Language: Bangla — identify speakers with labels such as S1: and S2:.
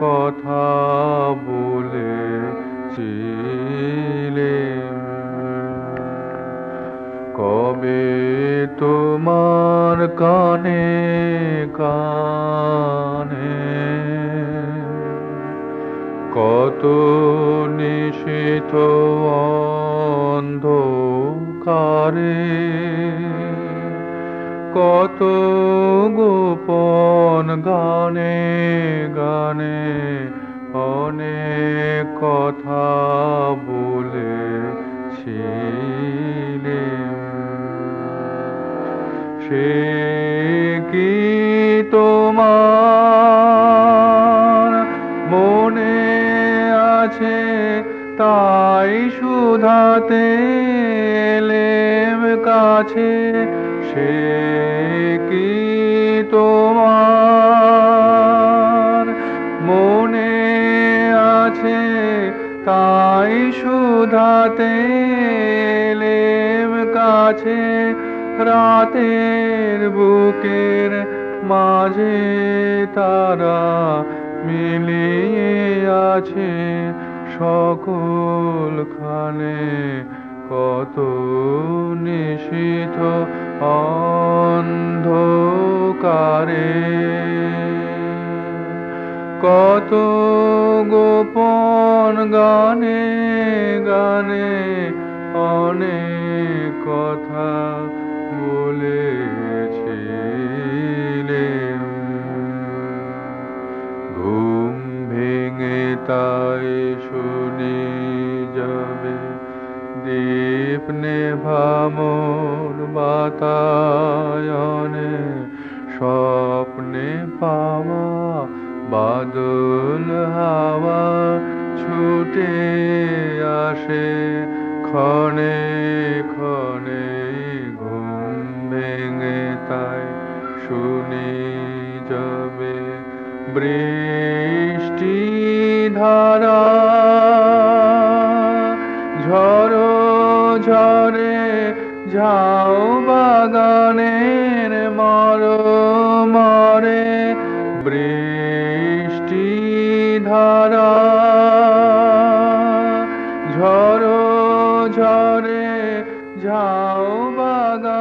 S1: কথা বলেছিলে কবে তোমার কানে কানে কত নিশিত অন্ধকারে কত গোপন গানে গানে কথা বলেছিলে সে কি তোমার মনে আছে? তাই সুধাতে কাছে। সে কি তাই সুধাতে এলেম কাছে রাতের বুকের মাঝে তারা মিলিয়ে আছে সকল খানে কত নিশিত অন্ধকারে। কত গোপন গানে গানে অনেক কথা বলেছিলে ঘুম ভেঙে তাই শুনি যাবে দীপ নেভামোর বাতায়নে, স্বপ্নে পাওয়া বাদল হাওয়া ছুটে আসে, ক্ষণে ক্ষণে ঘুম ভেঙে তাই শুনি যাবে বৃষ্টি ধারা। ঝড়ো ঝরে ঝাও বাগানের ধারা। ঝড়ো ঝরে ঝাও বাগা